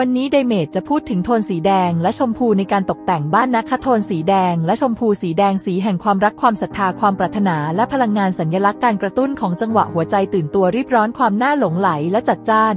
วันนี้ไดเมจจะพูดถึงโทนสีแดงและชมพูในการตกแต่งบ้านนะคะโทนสีแดงและชมพูสีแดงสีแห่งความรักความศรัทธาความปรารถนาและพลังงานสัญลักษณ์การกระตุ้นของจังหวะหัวใจตื่นตัวรีบร้อนความน่าหลงไหลและจัดจ้าน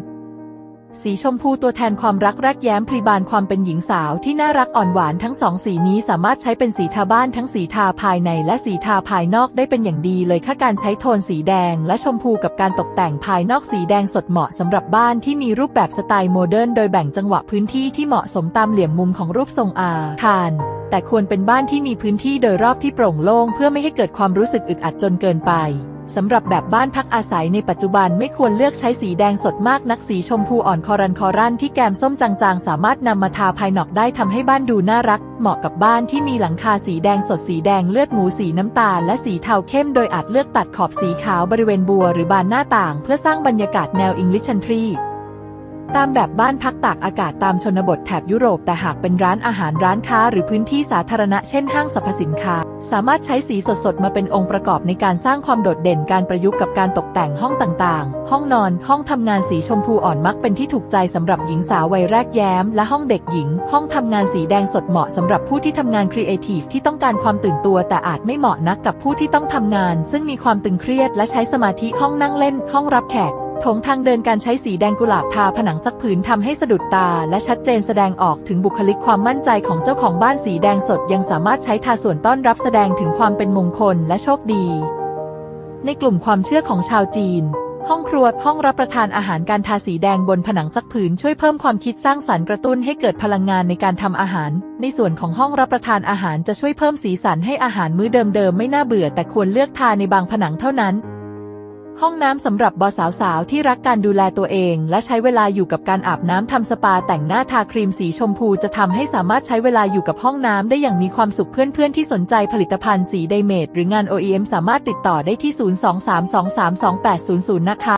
สีชมพูตัวแทนความรักแรกแย้มพลีบานความเป็นหญิงสาวที่น่ารักอ่อนหวานทั้งสองสีนี้สามารถใช้เป็นสีทาบ้านทั้งสีทาภายในและสีทาภายนอกได้เป็นอย่างดีเลยค่ะการใช้โทนสีแดงและชมพูกับการตกแต่งภายนอกสีแดงสดเหมาะสำหรับบ้านที่มีรูปแบบสไตล์โมเดิร์นโดยแบ่งจังหวะพื้นที่ที่เหมาะสมตามเหลี่ยมมุมของรูปทรงอาคารแต่ควรเป็นบ้านที่มีพื้นที่โดยรอบที่โปร่งโล่งเพื่อไม่ให้เกิดความรู้สึกอึดอัดจนเกินไป สำหรับแบบบ้านพักอาศัยในปัจจุบันไม่ควรเลือกใช้สีแดงสดมากนักสีชมพูอ่อนคอรันคอรันที่แกมส้มจางๆ สามารถนำมาทาภายนอกได้ทำให้บ้านดูน่ารัก เหมาะกับบ้านที่มีหลังคาสีแดงสดสีแดงเลือดหมูสีน้ำตาลและสีเทาเข้มโดยอาจเลือกตัดขอบสีขาวบริเวณบัวหรือบานหน้าต่าง เพื่อสร้างบรรยากาศแนวอิงลิชันทรี ตามแบบบ้านพักตากอากาศตามชนบทแถบยุโรปแต่หากเป็นร้านอาหารร้านค้าหรือพื้นที่สาธารณะเช่นห้างสรรพสินค้า สามารถใช้สีสดๆ มาเป็นองค์ประกอบในการสร้างความโดดเด่นการประยุกต์กับการตกแต่งห้องต่างๆ ห้องนอน ห้องทำงานสีชมพูอ่อนมักเป็นที่ถูกใจสำหรับหญิงสาววัยแรกแย้ม และห้องเด็กหญิง ห้องทำงานสีแดงสดเหมาะสำหรับผู้ที่ทำงานครีเอทีฟที่ต้องการความตื่นตัว แต่อาจไม่เหมาะนักกับผู้ที่ต้องทำงาน ซึ่งมีความตึงเครียดและใช้สมาธิห้องนั่งเล่น ห้องรับแขก ถงทางเดินการใช้สีแดงกุหลาบทาผนังสักผืนทำให้สะดุดตา และชัดเจนแสดงออกถึงบุคลิกความมั่นใจของเจ้าของบ้านสีแดงสดยังสามารถใช้ทาส่วนต้อนรับแสดงถึงความเป็นมงคลและโชคดี ในกลุ่มความเชื่อของชาวจีน ห้องครัวห้องรับประทานอาหารการทาสีแดงบนผนังสักผืนช่วยเพิ่มความคิดสร้างสรรค์กระตุ้นให้เกิดพลังงานในการทำอาหาร ในส่วนของห้องรับประทานอาหารจะช่วยเพิ่มสีสันให้อาหารมื้อเดิมๆไม่น่าเบื่อแต่ควรเลือกทาในบางผนังเท่านั้น ห้องน้ำสำหรับบอสาวๆที่รักการดูแลตัวเอง และใช้เวลาอยู่กับการอาบน้ำทำสปาแต่งหน้าทาครีมสีชมพูจะทำให้สามารถใช้เวลาอยู่กับห้องน้ำได้อย่างมีความสุขเพื่อนๆที่สนใจผลิตภัณฑ์สีไดเมดหรืองาน OEM สามารถติดต่อได้ที่ 023232800 นะคะ